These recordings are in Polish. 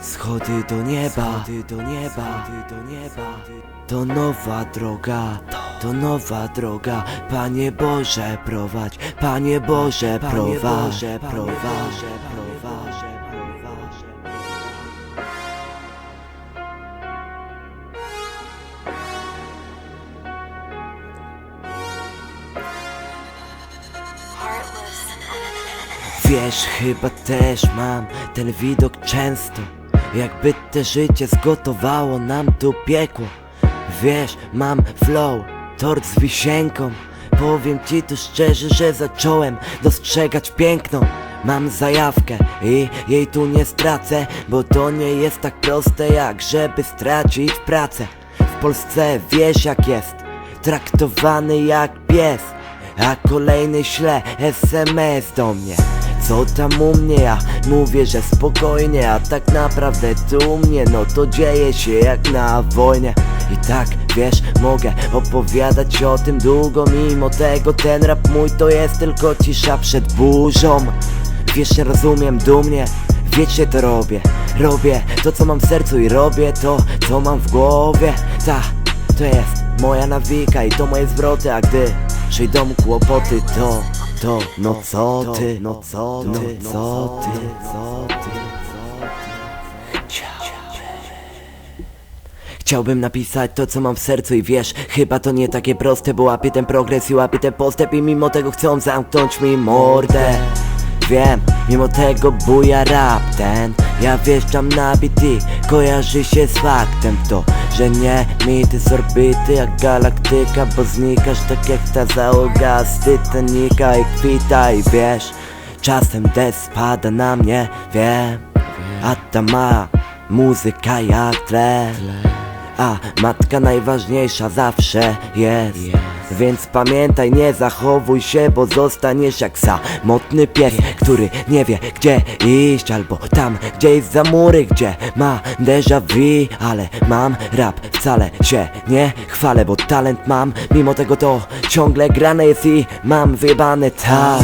Schody do nieba, schody do nieba, do nieba. To nowa droga, to nowa droga. Panie Boże, prowadź, Panie Boże, prowadź, prowadź, prowadź, prowadź. Wiesz, chyba też mam ten widok często Jakby te życie zgotowało nam tu piekło Wiesz, mam flow, tort z wisienką. Powiem ci tu szczerze, że zacząłem dostrzegać piękno. Mam zajawkę i jej tu nie stracę Bo to nie jest tak proste jak żeby stracić pracę. W Polsce wiesz jak jest Traktowany jak pies a kolejny śle SMS do mnie Co tam u mnie? Ja mówię, że spokojnie A tak naprawdę tu mnie No to dzieje się jak na wojnie. I tak, wiesz, mogę opowiadać o tym długo Mimo tego ten rap mój to jest tylko cisza przed burzą. Wiesz, rozumiem dumnie Wiecznie to robię. Robię to co mam w sercu i robię to co mam w głowie. Ta, to jest moja nawika i to moje zwroty A gdy przyjdą kłopoty to, to, no co ty, no co ty, no co ty, co ty, Chciałbym napisać to co mam w sercu i wiesz Chyba to nie takie proste, bo łapię ten progres i łapię ten postęp I mimo tego chcą zamknąć mi mordę. Wiem, mimo tego buja rap ten Ja wjeżdżam na BT, kojarzy się z faktem to Że nie mity z orbity jak galaktyka Bo znikasz tak jak ta załoga z Titanica i kwita i wiesz Czasem deszcz spada na mnie, wiem. A ta ma muzyka jak tle. A matka najważniejsza zawsze jest Więc pamiętaj, nie zachowuj się, bo zostaniesz jak samotny pies Który nie wie gdzie iść Albo tam gdzieś za mury, gdzie ma déjà vu. Ale mam rap, wcale się nie chwalę Bo talent mam, mimo tego to ciągle grane jest i mam wyjebane tak.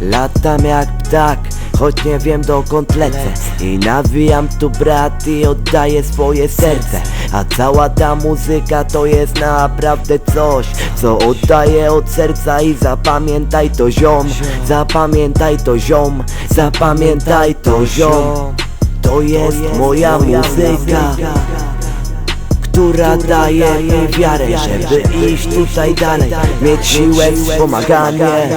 Latam jak ptak, choć nie wiem dokąd lecę. I nawijam tu brat i oddaję swoje serce A cała ta muzyka to jest naprawdę coś Co oddaję od serca i zapamiętaj to ziom. Zapamiętaj to ziom, zapamiętaj to ziom. To jest moja muzyka która daje mi wiarę, żeby iść tutaj dalej Mieć siłę, wspomaganie